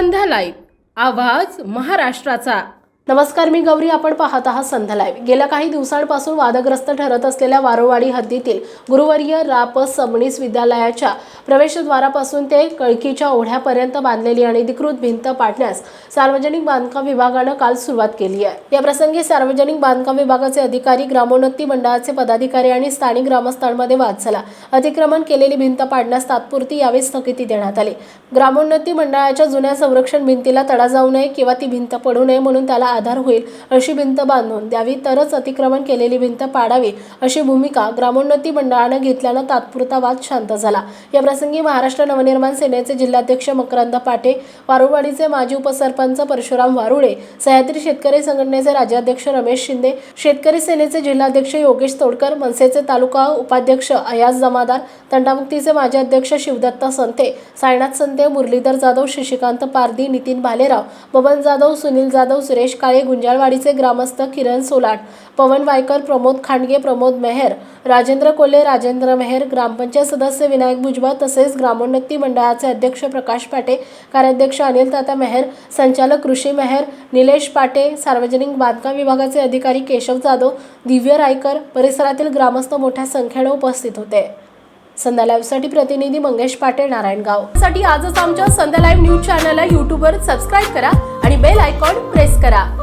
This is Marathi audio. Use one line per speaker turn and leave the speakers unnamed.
संध्या लाईव्ह. आवाज महाराष्ट्राचा.
नमस्कार मी गौरी. आपण पाहत आहात संध्या लाईव्ह. गेल्या काही दिवसांपासून वादग्रस्त ठरत असलेल्या वारोवाडी हद्दीतील गुरुवर्य राप सबनीस विद्यालयाच्या प्रवेशद्वारापासून ते कळकीच्या ओढ्यापर्यंत बांधलेली अनधिकृत भिंत पाडण्यास सार्वजनिक बांधकाम विभागानं काल सुरुवात केली आहे. या प्रसंगी सार्वजनिक बांधकाम विभागाचे अधिकारी ग्रामोन्नती मंडळाचे पदाधिकारी आणि स्थानिक ग्रामस्थांमध्ये वाद झाला. अतिक्रमण केलेली भिंत पाडण्यास तात्पुरती यावेळी स्थगिती देण्यात आली. ग्रामोन्नती मंडळाच्या जुन्या संरक्षण भिंतीला तडा जाऊ नये किंवा ती भिंत पडू नये म्हणून त्याला आधार होईल अशी भिंत बांधून द्यावी तरच अतिक्रमण केलेली भिंत पाडावी अशी भूमिका ग्रामोन्नती मंडळानं घेतल्यानं तात्पुरता वाद शांत झाला. या प्रसंगी महाराष्ट्र नवनिर्माण सेनेचे जिल्हाध्यक्ष मकरंद पाटे वारुवाडीचे माजी उपसरपंच परशुराम वारुळे सह्याद्री शेतकरी संघटनेचे राज्याध्यक्ष रमेश शिंदे शेतकरी सेनेचे जिल्हाध्यक्ष योगेश तोडकर मनसेचे तालुका उपाध्यक्ष अयाज जमादार तंटामुक्तीचे माजी अध्यक्ष शिवदत्त संते सायनाथ संते मुरलीधर जाधव शशिकांत पारदी नितीन भालेराव बबन जाधव सुनील जाधव सुरेश काळे गुंजाळवाडीचे ग्रामस्थ किरण सोलाट पवन वायकर प्रमोद खांडगे प्रमोद मेहर राजेंद्र कोल्हे राजेंद्र मेहर ग्रामपंचायत सदस्य विनायक भुजबळ तसेच ग्रामोन्नती मंडळाचे अध्यक्ष प्रकाश पाटे कार्याध्यक्ष अनिल ताता मेहर संचालक कृषी मेहर निलेश पाटे सार्वजनिक बांधकाम विभागाचे अधिकारी केशव जाधव दिव्य रायकर परिसरातील ग्रामस्थ मोठ्या संख्येने उपस्थित होते. संध्या लाईव्हसाठी प्रतिनिधी मंगेश पाटे नारायणगावसाठी आजच आमच्या संध्या लाईव्ह न्यूज चॅनलला यूट्यूबवर सबस्क्राईब करा आणि बेल आयकॉन प्रेस करा.